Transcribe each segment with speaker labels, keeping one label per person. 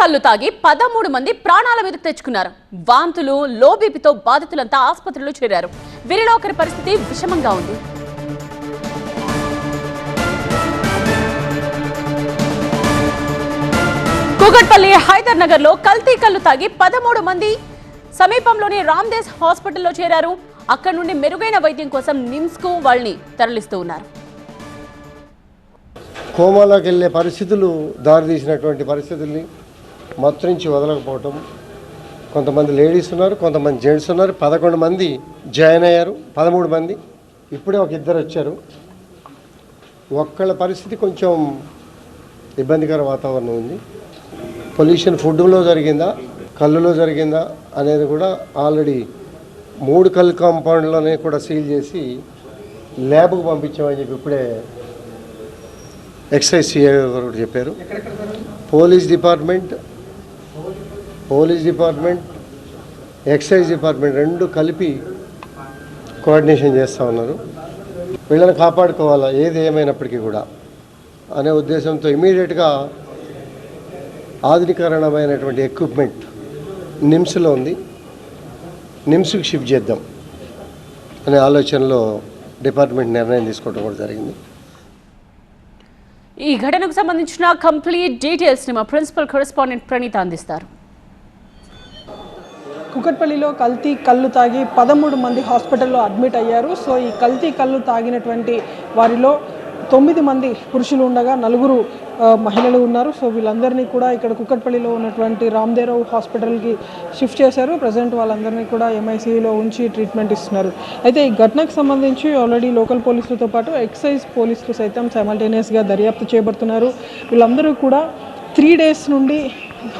Speaker 1: కళ్ళు తాగి పదమూడు మంది ప్రాణాల మీద తెచ్చుకున్నారు. వాంతులు లోబీపీతో బాధితులంతా ఆసుపత్రిలో చేరారు. వీరిలో ఒకరి పరిస్థితి విషమంగా ఉంది. కూకట్పల్లి హైదర్ నగర్లో కల్తీ కళ్ళు తాగి పదమూడు మంది సమీపంలోని రామ్దేశ్ హాస్పిటల్లో చేరారు. అక్కడ నుండి మెరుగైన వైద్యం కోసం నిమ్స్కు వాళ్ళని తరలిస్తూ ఉన్నారు.
Speaker 2: కోమాలోకి వెళ్ళే పరిస్థితులు దారితీసినటువంటి పరిస్థితుల్ని మత్రించి వదలకపోవటం. కొంతమంది లేడీస్ ఉన్నారు కొంతమంది జెంట్స్ ఉన్నారు. పదకొండు మంది జాయిన్ అయ్యారు పదమూడు మంది. ఇప్పుడే ఒక ఇద్దరు వచ్చారు. ఒక్కళ్ళ పరిస్థితి కొంచెం ఇబ్బందికర వాతావరణం ఉంది. పొల్యూషన్ ఫుడ్లో జరిగిందా కళ్ళులో జరిగిందా అనేది కూడా ఆల్రెడీ మూడు కళ్ళు కాంపౌండ్లోనే కూడా సీల్ చేసి ల్యాబ్కు పంపించామని చెప్పి ఇప్పుడే ఎక్సైజ్ సిఐ గారు కూడా చెప్పారు. Police department police department excise department రెండు కలిపి కోఆర్డినేషన్ చేస్తూ ఉన్నారు. వీళ్ళని కాపాడుకోవాలా ఏది ఏమైనప్పటికీ కూడా అనే ఉద్దేశంతో ఇమీడియట్గా ఆధునికరణమైనటువంటి ఎక్విప్మెంట్ నిమ్స్లో ఉంది. నిమ్స్కి షిఫ్ట్ చేద్దాం అనే ఆలోచనలో డిపార్ట్మెంట్ నిర్ణయం తీసుకోవడం కూడా జరిగింది.
Speaker 1: ఈ ఘటనకు సంబంధించిన కంప్లీట్ డీటెయిల్స్ని మా ప్రిన్సిపల్ కరెస్పాండెంట్ ప్రణీత అందిస్తారు.
Speaker 3: కుకట్పల్లిలో కల్తీ కళ్ళు తాగి పదమూడు మంది హాస్పిటల్లో అడ్మిట్ అయ్యారు. సో ఈ కల్తీ కళ్ళు తాగినటువంటి వారిలో తొమ్మిది మంది పురుషులు ఉండగా నలుగురు మహిళలు ఉన్నారు. సో వీళ్ళందరినీ కూడా ఇక్కడ కుక్కట్పల్లిలో ఉన్నటువంటి రామ్దేరావు హాస్పిటల్కి షిఫ్ట్ చేశారు. ప్రజెంట్ వాళ్ళందరినీ కూడా ఎంఐసీలో ఉంచి ట్రీట్మెంట్ ఇస్తున్నారు. అయితే ఈ ఘటనకు సంబంధించి ఆల్రెడీ లోకల్ పోలీసులతో పాటు ఎక్సైజ్ పోలీసులు సైతం సైమల్టేనియస్గా దర్యాప్తు చేయబడుతున్నారు వీళ్ళందరూ కూడా త్రీ డేస్ నుండి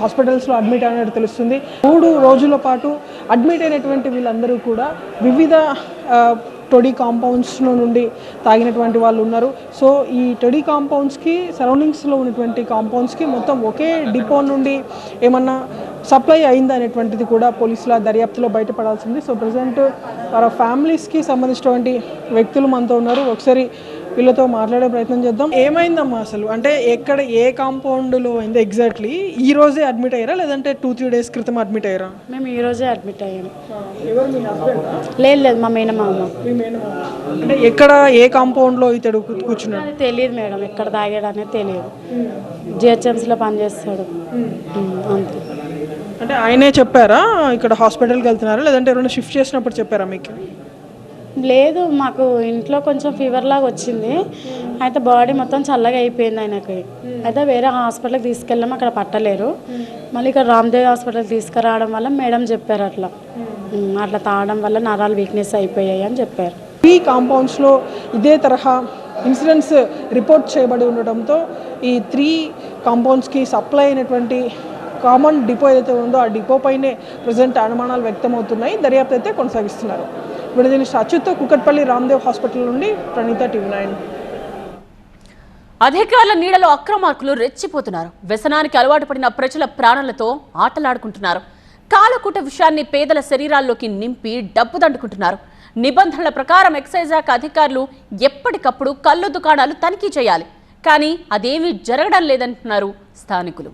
Speaker 3: హాస్పిటల్స్లో అడ్మిట్ అయినట్టు తెలుస్తుంది. మూడు రోజుల పాటు అడ్మిట్ అయినటువంటి వీళ్ళందరూ కూడా వివిధ టొడీ కాంపౌండ్స్లో నుండి తాగినటువంటి వాళ్ళు ఉన్నారు. సో ఈ టొడీ కాంపౌండ్స్కి సరౌండింగ్స్లో ఉన్నటువంటి కాంపౌండ్స్కి మొత్తం ఒకే డిపో నుండి ఏమన్నా సప్లై అయిందా అనేటువంటిది కూడా పోలీసుల దర్యాప్తులో బయటపడాల్సింది. సో ప్రజెంట్ వారి ఫ్యామిలీస్కి సంబంధించినటువంటి వ్యక్తులు మనతో ఉన్నారు. ఒకసారి వీళ్ళతో మాట్లాడే ప్రయత్నం చేద్దాం. ఏమైందమ్మా అసలు? అంటే ఎక్కడ ఏ కాంపౌండ్లో అయింది ఎగ్జాక్ట్లీ ఈ రోజే అడ్మిట్ అయ్యారా? లేదంటే టూ త్రీ డేస్ క్రితం అడ్మిట్ అయ్యారా?
Speaker 4: మేము ఈ రోజే అడ్మిట్ అయ్యాము
Speaker 3: ఎవరు మీ హస్బెండ్
Speaker 4: లేదు లేదు మా మేనమామ.
Speaker 3: అంటే ఎక్కడ ఏ కాంపౌండ్లో ఇతడు కూర్చున్నాడు?
Speaker 4: తెలియదు మేడం ఎక్కడ తాగాడు అనేది తెలియదు. జిహెచ్ఎంసీలో పనిచేస్తాడు అంతే.
Speaker 3: అంటే ఆయనే చెప్పారా ఇక్కడ హాస్పిటల్కి వెళ్తున్నారా? లేదంటే ఎవరైనా షిఫ్ట్ చేసినప్పుడు చెప్పారా మీకు?
Speaker 4: లేదు మాకు ఇంట్లో కొంచెం ఫీవర్ లాగా వచ్చింది. అయితే బాడీ మొత్తం చల్లగా అయిపోయింది ఆయనకి. అయితే వేరే హాస్పిటల్కి తీసుకెళ్ళాము అక్కడ పట్టలేరు. మళ్ళీ ఇక్కడ రామ్దేవ్ హాస్పిటల్కి తీసుకురావడం వల్ల మేడం చెప్పారు అట్లా. అట్లా తాగడం వల్ల నరాలు వీక్నెస్ అయిపోయాయి అని చెప్పారు.
Speaker 3: ఈ కాంపౌండ్స్లో ఇదే తరహా ఇన్సిడెంట్స్ రిపోర్ట్ చేయబడి ఉండటంతో ఈ త్రీ కాంపౌండ్స్కి సప్లై అయినటువంటి కామన్ డిపో ఏదైతే ఉందో ఆ డిపో పైనే ప్రజెంట్ అనుమానాలు వ్యక్తమవుతున్నాయి. దర్యాప్తు అయితే కొనసాగిస్తున్నారు. విడుదల అచ్యుత్ కుకట్పల్లి రామ్దేవ్ హాస్పిటల్ నుండి ప్రణీత టీవీ నైన్.
Speaker 1: అధికారుల నీడలో అక్రమార్కులు రెచ్చిపోతున్నారు. వ్యసనానికి అలవాటు పడిన ప్రజల ప్రాణాలతో ఆటలాడుకుంటున్నారు. కాలకూట విషయాన్ని పేదల శరీరాల్లోకి నింపి డబ్బు దండుకుంటున్నారు. నిబంధనల ప్రకారం ఎక్సైజ్ శాఖ అధికారులు ఎప్పటికప్పుడు కళ్ళు దుకాణాలు తనిఖీ చేయాలి. కానీ అదేమీ జరగడం లేదంటున్నారు స్థానికులు.